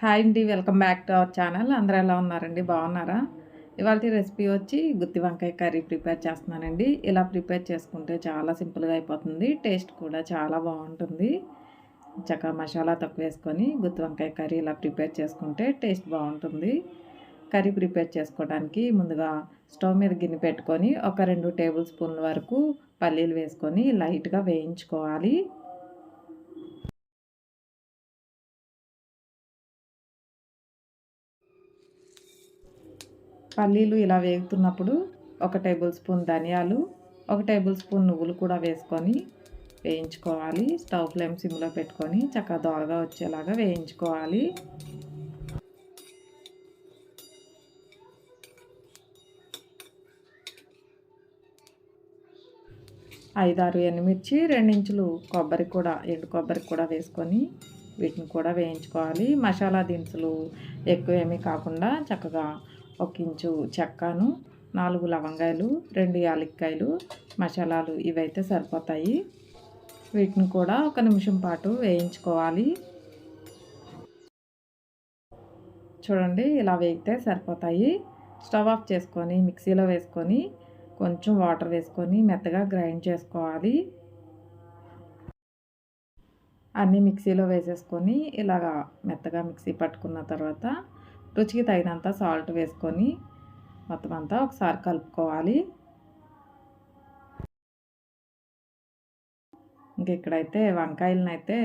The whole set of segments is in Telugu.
హాయ్ అండి welcome back to our channel. అందరూ ఎలా ఉన్నారండి? బాగున్నారా? ఇవాళ రెసిపీ వచ్చి గుత్తి వంకాయ కర్రీ ప్రిపేర్ చేస్తున్నానండి. ఇలా ప్రిపేర్ చేసుకుంటే చాలా సింపుల్గా అయిపోతుంది. టేస్ట్ కూడా చాలా బాగుంటుంది. చక్కగా మసాలా తక్కువ వేసుకొని గుత్తి వంకాయ కర్రీ ఇలా ప్రిపేర్ చేసుకుంటే టేస్ట్ బాగుంటుంది. కర్రీ ప్రిపేర్ చేసుకోవడానికి ముందుగా స్టవ్ మీద గిన్నె పెట్టుకొని ఒక రెండు టేబుల్ స్పూన్ల వరకు పల్లీలు వేసుకొని లైట్గా వేయించుకోవాలి. పల్లీలు ఇలా వేగుతున్నప్పుడు ఒక టేబుల్ స్పూన్ ధనియాలు ఒక టేబుల్ స్పూన్ నువ్వులు కూడా వేసుకొని వేయించుకోవాలి. స్టవ్ ఫ్లేమ్ సిమ్లో పెట్టుకొని చక్కగా దోరగా వచ్చేలాగా వేయించుకోవాలి. ఐదారు ఎండుమిర్చి రెండించులు కొబ్బరి కూడా ఎండు కొబ్బరి కూడా వేసుకొని వీటిని కూడా వేయించుకోవాలి. మసాలా దినుసులు ఎక్కువ ఏమీ కాకుండా చక్కగా ఒక ఇంచు చెక్కను నాలుగు లవంగాయలు రెండు యాలక్కాయలు మసాలాలు ఇవైతే సరిపోతాయి. వీటిని కూడా ఒక నిమిషం పాటు వేయించుకోవాలి. చూడండి ఇలా వేగితే సరిపోతాయి. స్టవ్ ఆఫ్ చేసుకొని మిక్సీలో వేసుకొని కొంచెం వాటర్ వేసుకొని మెత్తగా గ్రైండ్ చేసుకోవాలి. అన్నీ మిక్సీలో వేసేసుకొని ఇలాగా మెత్తగా మిక్సీ పట్టుకున్న తర్వాత రుచికి తగినంత సాల్ట్ వేసుకొని మొత్తం అంతా ఒకసారి కలుపుకోవాలి. ఇంక ఇక్కడైతే వంకాయలను అయితే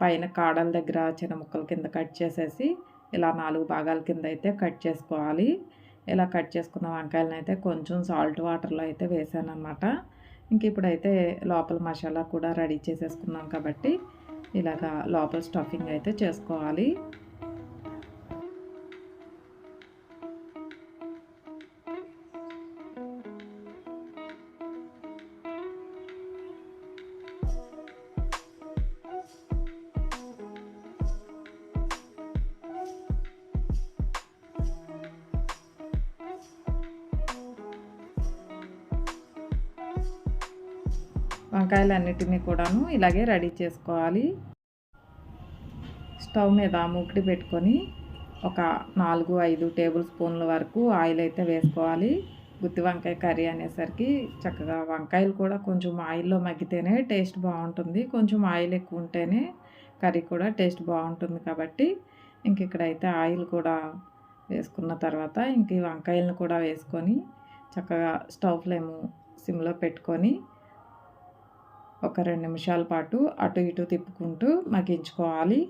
పైన కాడల దగ్గర చిన్న ముక్కల కింద కట్ చేసేసి ఇలా నాలుగు భాగాల కింద అయితే కట్ చేసుకోవాలి. ఇలా కట్ చేసుకున్న వంకాయలను అయితే కొంచెం సాల్ట్ వాటర్లో అయితే వేసాను అనమాట ఇంక ఇప్పుడైతే లోపల మసాలా కూడా రెడీ చేసేసుకున్నాం కాబట్టి ఇలాగా లోపల స్టఫింగ్ అయితే చేసుకోవాలి. వంకాయలన్నిటినీ కూడాను ఇలాగే రెడీ చేసుకోవాలి. స్టవ్ మీద మూకిడి పెట్టుకొని ఒక నాలుగు ఐదు టేబుల్ స్పూన్ల వరకు ఆయిల్ అయితే వేసుకోవాలి. గుత్తి వంకాయ కర్రీ అనేసరికి చక్కగా వంకాయలు కూడా కొంచెం ఆయిల్లో మగ్గితేనే టేస్ట్ బాగుంటుంది. కొంచెం ఆయిల్ ఎక్కువ ఉంటేనే కర్రీ కూడా టేస్ట్ బాగుంటుంది కాబట్టి ఇంక ఇక్కడైతే ఆయిల్ కూడా వేసుకున్న తర్వాత ఇంక ఈ వంకాయలను కూడా వేసుకొని చక్కగా స్టవ్ ఫ్లేము సిమ్లో పెట్టుకొని ఒక రెండు నిమిషాల పాటు అటు ఇటు తిప్పుకుంటూ మగ్గించుకోవాలి.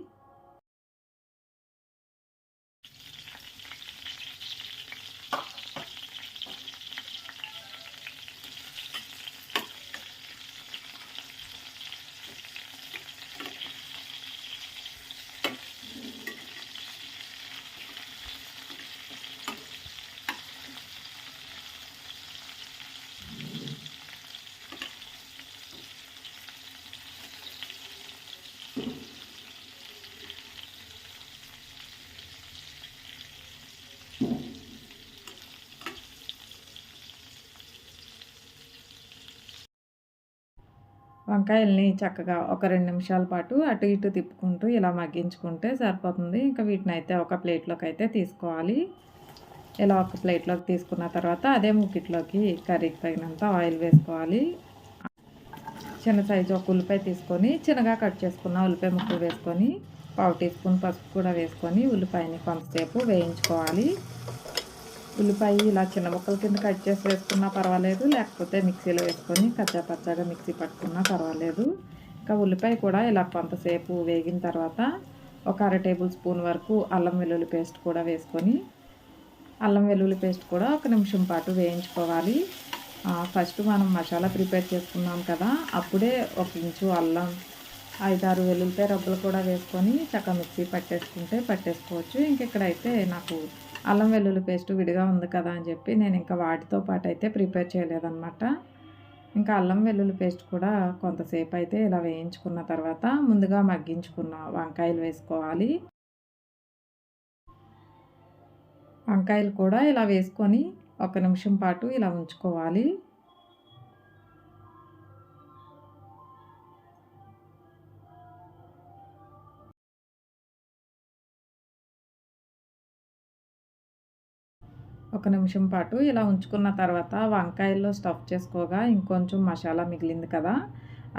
వంకాయల్ని చక్కగా ఒక రెండు నిమిషాల పాటు అటు ఇటు తిప్పుకుంటూ ఇలా మగ్గించుకుంటే సరిపోతుంది. ఇంకా వీటిని అయితే ఒక ప్లేట్లోకి అయితే తీసుకోవాలి. ఇలా ఒక ప్లేట్లోకి తీసుకున్న తర్వాత అదే ముక్కిట్లోకి కర్రీకి తగినంత ఆయిల్ వేసుకోవాలి. చిన్న సైజు ఒక ఉల్లిపాయ తీసుకొని చిన్నగా కట్ చేసుకున్న ఉల్లిపాయ ముక్కలు వేసుకొని పావు టీ స్పూన్ పసుపు కూడా వేసుకొని ఉల్లిపాయని కొంతసేపు వేయించుకోవాలి. ఉల్లిపాయ ఇలా చిన్న ముక్కల కింద కట్ చేసి వేసుకున్నా పర్వాలేదు లేకపోతే మిక్సీలో వేసుకొని కచ్చా పచ్చగా మిక్సీ పట్టుకున్నా పర్వాలేదు. ఇంకా ఉల్లిపాయ కూడా ఇలా కొంతసేపు వేగిన తర్వాత ఒక అర టేబుల్ స్పూన్ వరకు అల్లం వెల్లుల్లి పేస్ట్ కూడా వేసుకొని అల్లం వెల్లుల్లి పేస్ట్ కూడా ఒక నిమిషం పాటు వేయించుకోవాలి. ఫస్ట్ మనం మసాలా ప్రిపేర్ చేసుకున్నాం కదా అప్పుడే ఒక ఇంచు అల్లం ఐదారు వెల్లుల్లిపాయ రబ్బలు కూడా వేసుకొని చక్కగా మిక్సీ పట్టేసుకుంటే పట్టేసుకోవచ్చు. ఇంక ఇక్కడైతే నాకు అల్లం వెల్లుల్లి పేస్ట్ విడిగా ఉంది కదా అని చెప్పి నేను ఇంకా వాటితో పాటు అయితే ప్రిపేర్ చేయలేదన్నమాట. ఇంకా అల్లం వెల్లుల్లి పేస్ట్ కూడా కొంతసేపు అయితే ఇలా వేయించుకున్న తర్వాత ముందుగా మగ్గించుకున్న వంకాయలు వేసుకోవాలి. వంకాయలు కూడా ఇలా వేసుకొని ఒక నిమిషం పాటు ఇలా ఉంచుకోవాలి. ఒక నిమిషం పాటు ఇలా ఉంచుకున్న తర్వాత వంకాయల్లో స్టఫ్ చేసుకోగా ఇంకొంచెం మసాలా మిగిలింది కదా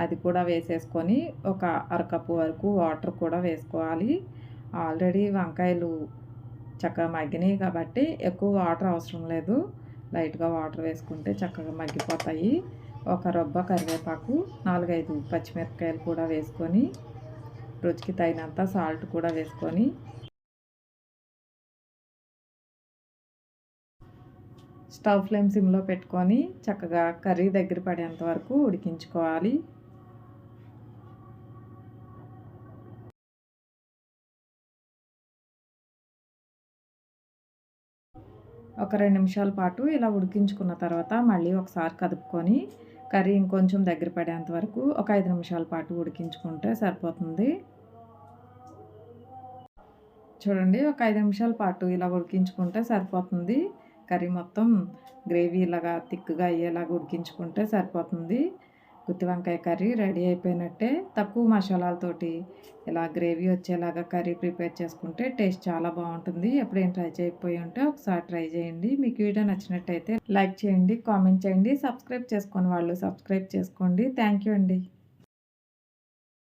అది కూడా వేసేసుకొని ఒక అరకప్పు వరకు వాటర్ కూడా వేసుకోవాలి. ఆల్రెడీ వంకాయలు చక్కగా మగ్గినాయి కాబట్టి ఎక్కువ వాటర్ అవసరం లేదు. లైట్గా వాటర్ వేసుకుంటే చక్కగా మగ్గిపోతాయి. ఒక రొబ్బ కరివేపాకు నాలుగైదు పచ్చిమిరపకాయలు కూడా వేసుకొని రుచికి తగినంత సాల్ట్ కూడా వేసుకొని. స్టవ్ ఫ్లేమ్ సిమ్లో పెట్టుకొని చక్కగా కర్రీ దగ్గర పడేంత వరకు ఉడికించుకోవాలి. ఒక రెండు నిమిషాల పాటు ఇలా ఉడికించుకున్న తర్వాత మళ్ళీ ఒకసారి కదుపుకొని కర్రీ ఇంకొంచెం దగ్గర పడేంత వరకు ఒక ఐదు నిమిషాల పాటు ఉడికించుకుంటే సరిపోతుంది. చూడండి ఒక ఐదు నిమిషాల పాటు ఇలా ఉడికించుకుంటే సరిపోతుంది. కర్రీ మొత్తం గ్రేవీ ఇలాగా థిక్గా అయ్యేలాగా ఉడికించుకుంటే సరిపోతుంది. గుత్తి వంకాయ కర్రీ రెడీ అయిపోయినట్టే తక్కువ మసాలాలతోటి ఇలా గ్రేవీ వచ్చేలాగా కర్రీ ప్రిపేర్ చేసుకుంటే టేస్ట్ చాలా బాగుంటుంది. ఎప్పుడేం ట్రై చేయకపోయి ఉంటే ఒకసారి ట్రై చేయండి. మీకు వీడియో నచ్చినట్టయితే లైక్ చేయండి కామెంట్ చేయండి సబ్స్క్రైబ్ చేసుకొని వాళ్ళు సబ్స్క్రైబ్ చేసుకోండి. థ్యాంక్ యూ అండి.